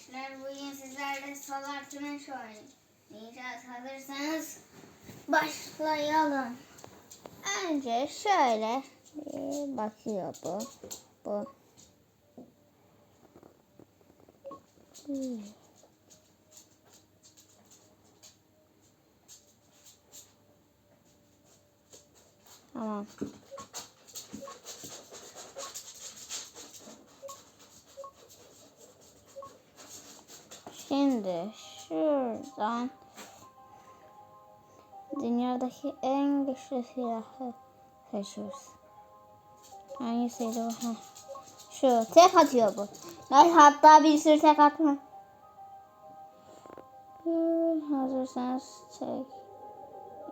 arkadaşlar. Bugün sizlerle salatını oynayacağız. Hazırsanız başlayalım. Önce şöyle bakıyor bu. Bu. Tamam. Şimdi şuradan dünyadaki en güçlü silahı seçiyoruz. Hangisiydi bu? Heh. Şu tek atıyor bu. Ben hatta bir sürü tek atma. Hmm, Hazırsanız tek.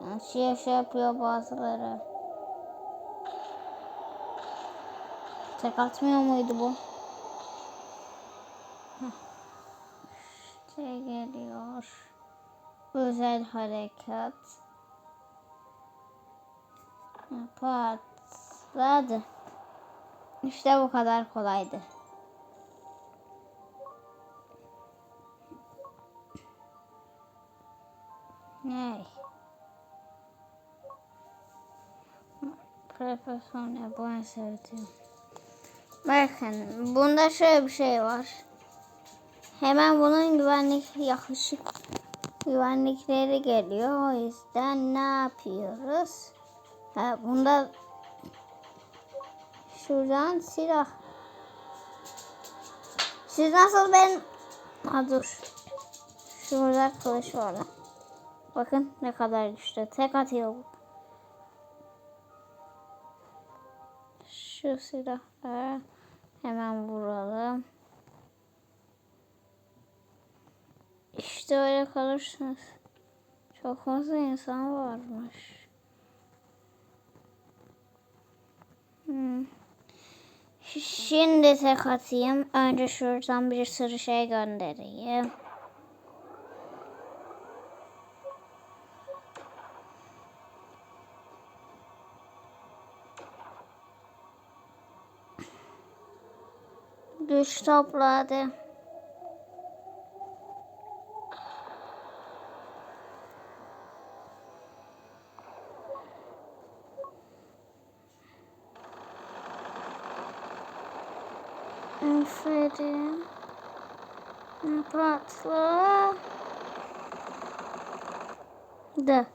Yani şey şey yapıyor bazıları. Tek atmıyor muydu bu? İşte geliyor. Özel harekat. Patladı. İşte bu kadar kolaydı. Ne? Profesör ne bu sevdiğim. Bakın bunda şöyle bir şey var. Hemen bunun güvenlik yaklaşık güvenlikleri geliyor. O yüzden ne yapıyoruz? Ha, bunda şuradan silah. Siz nasıl ben... Ha dur. Şurada kılıç var. Bakın ne kadar güçlü. Tek atıyor. Şu silahları hemen vuralım. İşte öyle kalırsınız. Çok fazla insan varmış. Hmm. Şimdi tek atayım. Önce şuradan bir sürü şey göndereyim. Güç topladı. Aferin. Patla. Da.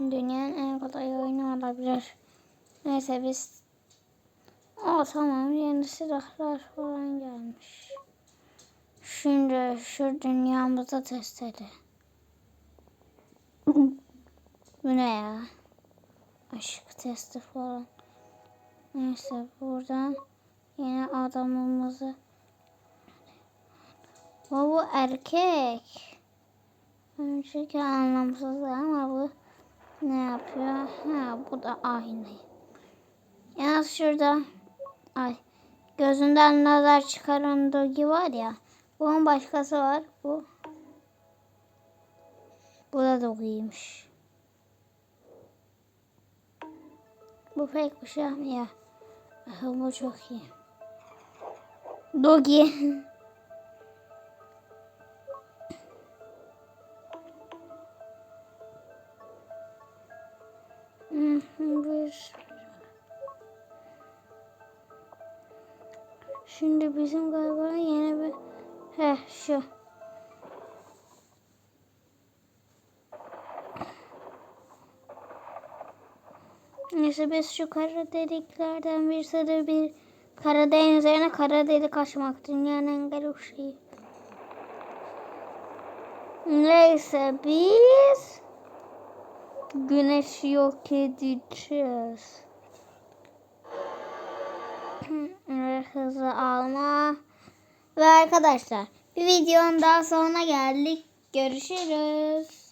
Dünyanın en kolay oyunu olabilir. Neyse biz... Aa tamam yeni silahlar falan gelmiş. Şimdi şu dünyamızı test edelim. Bu ne ya? Aşık testi falan. Neyse buradan yine adamımızı bu, bu erkek. Önceki anlamsız ama bu ne yapıyor? Ha bu da aynı. Yalnız şurada ay gözünden nazar çıkaran dogi var ya. Bunun başkası var. Bu bu da dogiymiş. Bu pek bir şey ya. Bu çok iyi. Dogi. Bir. Şimdi bizim galiba yeni bir... Heh şu. Neyse biz şu kara deliklerden bir sürü bir kara deliğin üzerine kara delik açmak dünyanın en garip şeyi. Neyse biz güneşi yok edeceğiz. Hızlı alma. Ve arkadaşlar bir videonun daha sonuna geldik. Görüşürüz.